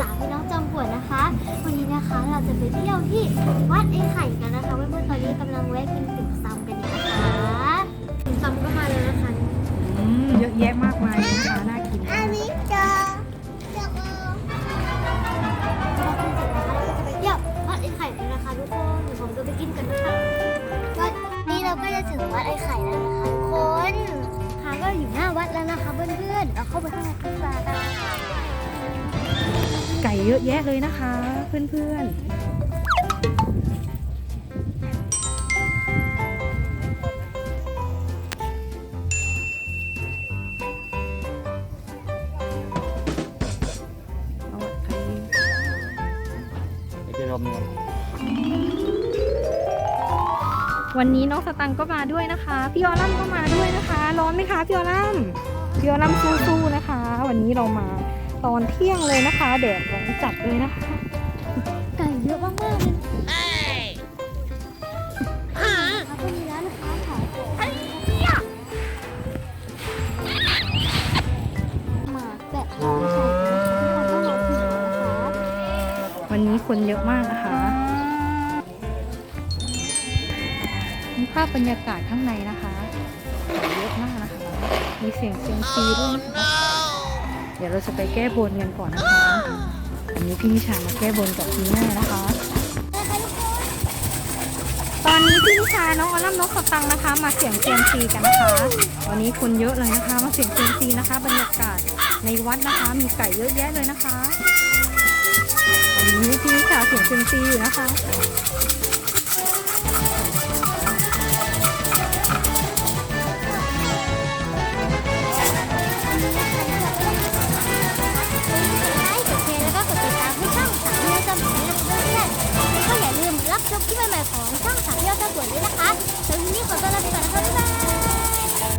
สามพี่น้องจอมปวดนะคะ วันนี้นะคะเราจะไปเที่ยวที่วัดไอ้ไข่กันนะคะเพื่อนๆตอนนี้กำลังแวะกินติ่มซำกันอยู่นะคะติ่มซำก็มาแล้วนะคะอืมเยอะแยะมากมายเลยนะคะน่ากินมากจะพอกินเสร็จนะคะเราก็จะไปเที่ยววัดไอ้ไข่กันนะคะทุกคนเดี๋ยวผมจะไปกินกันนะคะวันนี้เราก็จะถึงวัดไอ้ไข่แล้วนะคะทุกคนค่ะก็อยู่หน้าวัดแล้วนะคะเพื่อนๆเราเข้าไปข้างในกันดีกว่ากัน ไก่เยอะแยะเลยนะคะ เพื่อนๆวันนี้น้องสตังค์ก็มาด้วยนะคะ พี่ออลัมก็มาด้วยนะคะ ร้อนไหมคะพี่ออลัมพี่ออลัมสู้ๆนะคะ วันนี้เรามา ตอนเที่ยงเลยนะคะ แดดร้อนจัดเลยนะคะไก่เยอะมากๆเลยนะคะก็มีร้านค้าขายของหมากแบบไม่ใช่ทุกคนต้องรอคิวนะคะวันนี้คนเยอะมากนะคะมีภาพบรรยากาศข้างในนะคะเยอะมากนะคะ มีเสียงเซียมซีด้วยนะคะ เดี๋ยวเราจะไปแก้บนกันก่อนนะคะวันนี้พี่นิชามาแก้บนกับคุณแม่นะคะ ตอนนี้พี่นิชาน้องออลัมน้องสตังนะคะ มาเสียงเซียมซีกันนะคะวันนี้คนเยอะเลยนะคะ มาเสียงเซียมซีนะคะ บรรยากาศในวัดนะคะ มีไก่เยอะแยะเลยนะคะวันนี้พี่นิชาเสียงเซียมซีอยู่นะคะ ที่ยวจำสวยนะค